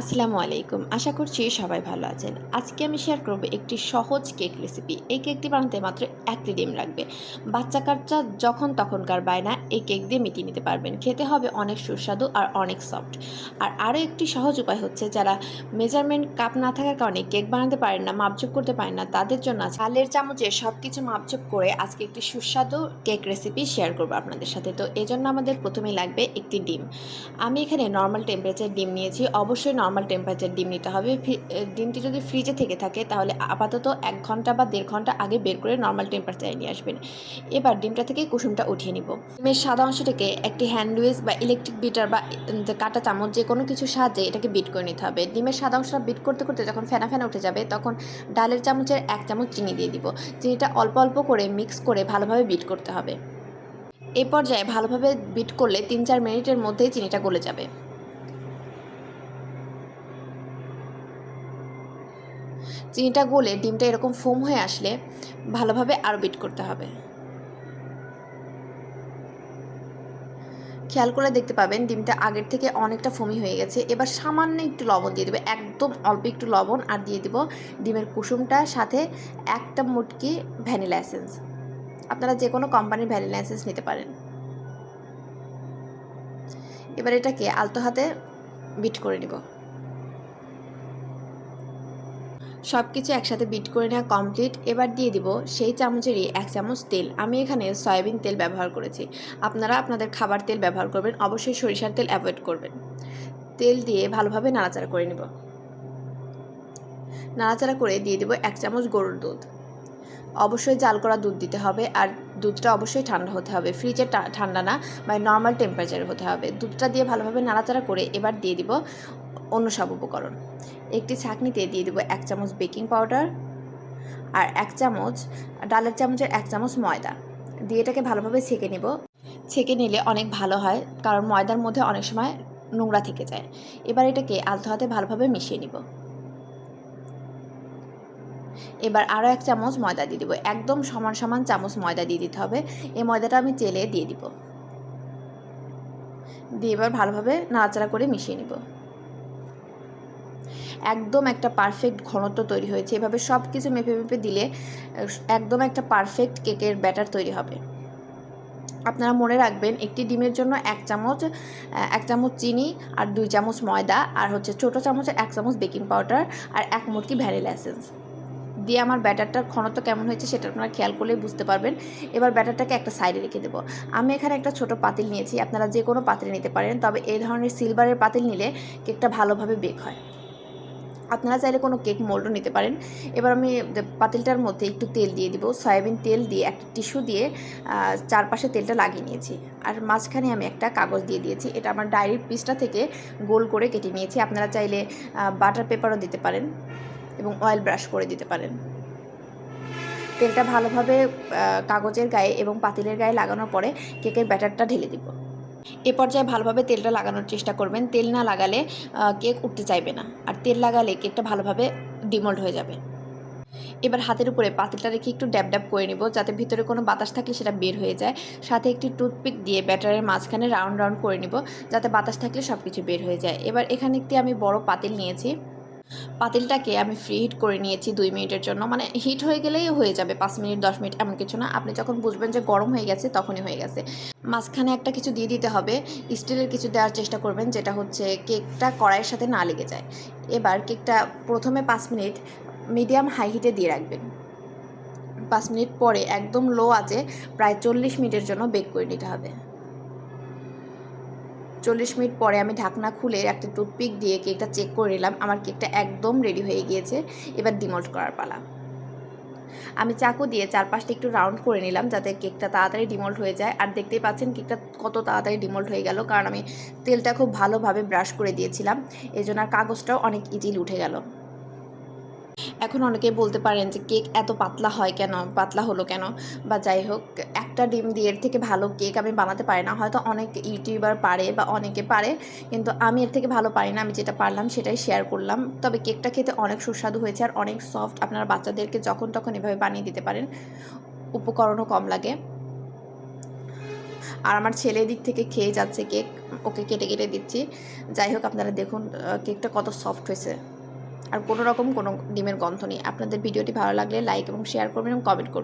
আসসালামু আলাইকুম। আশা করছি সবাই ভালো আছেন। আজকে আমি শেয়ার করব একটি সহজ কেক রেসিপি এই কেকটি বানাতে মাত্র একটি ডিম লাগবে। বাচ্চা কাচ্চা যখন তখনকার বায়না, এই কেক দিয়ে মিটিয়ে নিতে পারবেন। খেতে হবে অনেক সুস্বাদু আর অনেক সফট আর আরও একটি সহজ উপায় হচ্ছে, যারা মেজারমেন্ট কাপ না থাকার কারণে কেক বানাতে পারেন না মাপচুপ করতে পারেন না, তাদের জন্য আছে চালের চামচে সব কিছু মাপচুপ করে আজকে একটি সুস্বাদু কেক রেসিপি শেয়ার করব আপনাদের সাথে। তো এজন্য আমাদের প্রথমেই লাগবে একটি ডিম। আমি এখানে নর্মাল টেম্পারেচার ডিম নিয়েছি। অবশ্যই নর্মাল টেম্পারেচার ডিম নিতে হবে। ডিমটি যদি ফ্রিজে থেকে থাকে, তাহলে আপাতত এক ঘণ্টা বা দেড় ঘণ্টা আগে বের করে নর্মাল টেম্পারেচারে নিয়ে আসবেন। এবার ডিমটা থেকে কুসুমটা উঠিয়ে নিব। ডিমের সাদা অংশটাকে একটি হ্যান্ড বা ইলেকট্রিক বিটার বা কাঁটা চামচ যে কোনো কিছু সাহায্যে এটাকে বিট করে নিতে হবে। ডিমের সাদা অংশটা বিট করতে করতে যখন ফেনা ফেনা উঠে যাবে, তখন ডালের চামচের এক চামচ চিনি দিয়ে দিব চিনিটা অল্প অল্প করে মিক্স করে ভালোভাবে বিট করতে হবে। এ পর্যায়ে ভালোভাবে বিট করলে তিন চার মিনিটের মধ্যেই চিনিটা গলে যাবে। চিনিটা গলে ডিমটা এরকম ফোম হয়ে আসলে ভালোভাবে আরও বিট করতে হবে। খেয়াল করে দেখতে পাবেন ডিমটা আগের থেকে অনেকটা ফমি হয়ে গেছে। এবার সামান্য একটু লবণ দিয়ে দেবে, একদম অল্প একটু লবণ আর দিয়ে দিব ডিমের কুসুমটার সাথে একটা মুটকি ভ্যানিলা এসেন্স। আপনারা যে কোনো কোম্পানির ভ্যানিলা এসেন্স নিতে পারেন। এবার এটাকে আলতো হাতে বিট করে নিব। সব কিছু একসাথে বিট করে নেওয়া কমপ্লিট এবার দিয়ে দিব সেই চামচেরই এক চামচ তেল। আমি এখানে সয়াবিন তেল ব্যবহার করেছি। আপনারা আপনাদের খাবার তেল ব্যবহার করবেন। অবশ্যই সরিষার তেল অ্যাভয়েড করবেন। তেল দিয়ে ভালোভাবে নাড়াচাড়া করে নেব। নাড়াচাড়া করে দিয়ে দেবো এক চামচ গরুর দুধ। অবশ্যই জাল করা দুধ দিতে হবে আর দুধটা অবশ্যই ঠান্ডা হতে হবে। ফ্রিজে ঠান্ডা না বা নর্মাল টেম্পারেচারে হতে হবে। দুধটা দিয়ে ভালোভাবে নাড়াচাড়া করে এবার দিয়ে দিব অন্য সব উপকরণ। একটি ছাঁকনিতে দিয়ে দেবো এক চামচ বেকিং পাউডার আর এক চামচ, ডালের চামচের এক চামচ ময়দা। দিয়ে এটাকে ভালোভাবে ছেঁকে নিব। ছেঁকে নিলে অনেক ভালো হয়, কারণ ময়দার মধ্যে অনেক সময় নোংরা থেকে যায়। এবার এটাকে আলতো হাতে ভালোভাবে মিশিয়ে নিব। এবার আরও এক চামচ ময়দা দিয়ে দিব। একদম সমান সমান চামচ ময়দা দিয়ে দিতে হবে। এই ময়দাটা আমি চেলে দিয়ে দিব। দিয়ে এবার ভালোভাবে নাড়াচাড়া করে মিশিয়ে নিব। একদম একটা পারফেক্ট ঘনত্ব তৈরি হয়েছে। এভাবে সব কিছু মেপে মেপে দিলে, একদম একটা পারফেক্ট কেকের ব্যাটার তৈরি হবে। আপনারা মনে রাখবেন, একটি ডিমের জন্য এক চামচ এক চামচ চিনি আর দুই চামচ ময়দা আর হচ্ছে ছোটো চামচের এক চামচ বেকিং পাউডার আর এক মুটকি ভ্যানিলা এসেন্স দিয়ে আমার ব্যাটারটার ঘনত্ব কেমন হয়েছে সেটা আপনারা খেয়াল করলেই বুঝতে পারবেন। এবার ব্যাটারটাকে একটা সাইডে রেখে দেবো। আমি এখানে একটা ছোট পাতিল নিয়েছি, আপনারা যে কোনো পাতিল নিতে পারেন। তবে এই ধরনের সিলভারের পাতিল নিলে কেকটা ভালোভাবে বেক হয়। আপনারা চাইলে কোনো কেক মোল্ডও নিতে পারেন। এবার আমি পাতিলটার মধ্যে একটু তেল দিয়ে দিব। সয়াবিন তেল দিয়ে, একটা টিস্যু দিয়ে চারপাশে তেলটা লাগিয়ে নিয়েছি। আর মাঝখানে আমি একটা কাগজ দিয়ে দিয়েছি। এটা আমার ডায়েরির পিসটা থেকে গোল করে কেটে নিয়েছি। আপনারা চাইলে বাটার পেপারও দিতে পারেন এবং অয়েল ব্রাশ করে দিতে পারেন। তেলটা ভালোভাবে কাগজের গায়ে এবং পাতিলের গায়ে লাগানোর পরে কেকের ব্যাটারটা ঢেলে দিব। এ পর্যায়ে ভালোভাবে তেলটা লাগানোর চেষ্টা করবেন। তেল না লাগালে কেক উঠতে চাইবে না। আর তেল লাগালে কেকটা ভালোভাবে ডিমোল্ড হয়ে যাবে। এবার হাতের উপরে পাতিলটা রেখে একটু ড্যাব ড্যাব করে নিব, যাতে ভিতরে কোনো বাতাস থাকলে সেটা বের হয়ে যায়। সাথে একটি টুথপিক দিয়ে ব্যাটারের মাঝখানে রাউন্ড রাউন্ড করে নিব, যাতে বাতাস থাকলে সব কিছু বের হয়ে যায়। এবার এখানে একটি আমি বড় পাতিল নিয়েছি। পাতিলটাকে আমি ফ্রি হিট করে নিয়েছি দুই মিনিটের জন্য। মানে হিট হয়ে গেলেই হয়ে যাবে, পাঁচ মিনিট, দশ মিনিট এমন কিছু না। আপনি যখন বুঝবেন যে গরম হয়ে গেছে, তখনই হয়ে গেছে। মাঝখানে একটা কিছু দিয়ে দিতে হবে। স্টিলের কিছু দেওয়ার চেষ্টা করবেন, যেটা হচ্ছে কেকটা কড়াইয়ের সাথে না লেগে যায়। এবার কেকটা প্রথমে পাঁচ মিনিট মিডিয়াম হাই হিটে দিয়ে রাখবেন। পাঁচ মিনিট পরে একদম লো আছে, প্রায় চল্লিশ মিনিটের জন্য বেক করে নিতে হবে। চল্লিশ মিনিট পরে আমি ঢাকনা খুলে একটা টুথপিক দিয়ে কেকটা চেক করে নিলাম, আমার কেকটা একদম রেডি হয়ে গিয়েছে, এবার ডিমোল্ট করার পালা। আমি চাকু দিয়ে চারপাশটা একটু রাউন্ড করে নিলাম যাতে কেকটা তাড়াতাড়ি ডিমোল্ট হয়ে যায়, আর দেখতেই পাচ্ছেন কেকটা কত তাড়াতাড়ি ডিমোল্ট হয়ে গেল, কারণ আমি তেলটা খুব ভালোভাবে ব্রাশ করে দিয়েছিলাম এই জন্য আর কাগজটাও অনেক ইজিলি উঠে গেল। এখন অনেকেই বলতে পারেন যে কেক এত পাতলা হয় কেন? পাতলা হলো কেন? বা যাই হোক, একটা ডিম দিয়ে এর থেকে ভালো কেক আমি বানাতে পারি না। হয়তো অনেক ইউটিউবার পারে বা অনেকে পারে, কিন্তু আমি এর থেকে ভালো পারি না। আমি যেটা পারলাম সেটাই শেয়ার করলাম। তবে কেকটা খেতে অনেক সুস্বাদু হয়েছে আর অনেক সফট আপনারা বাচ্চাদেরকে যখন তখন এভাবে বানিয়ে দিতে পারেন। উপকরণও কম লাগে। আর আমার ছেলে দিক থেকে খেয়ে যাচ্ছে কেক। ওকে কেটে কেটে দিচ্ছি। যাই হোক, আপনারা দেখুন কেকটা কত সফট হয়েছে। আর কোনো রকম কোনো ডিমের গন্ধ নেই। আপনাদের ভিডিওটি ভালো লাগলে লাইক এবং শেয়ার করবেন এবং কমেন্ট করবেন।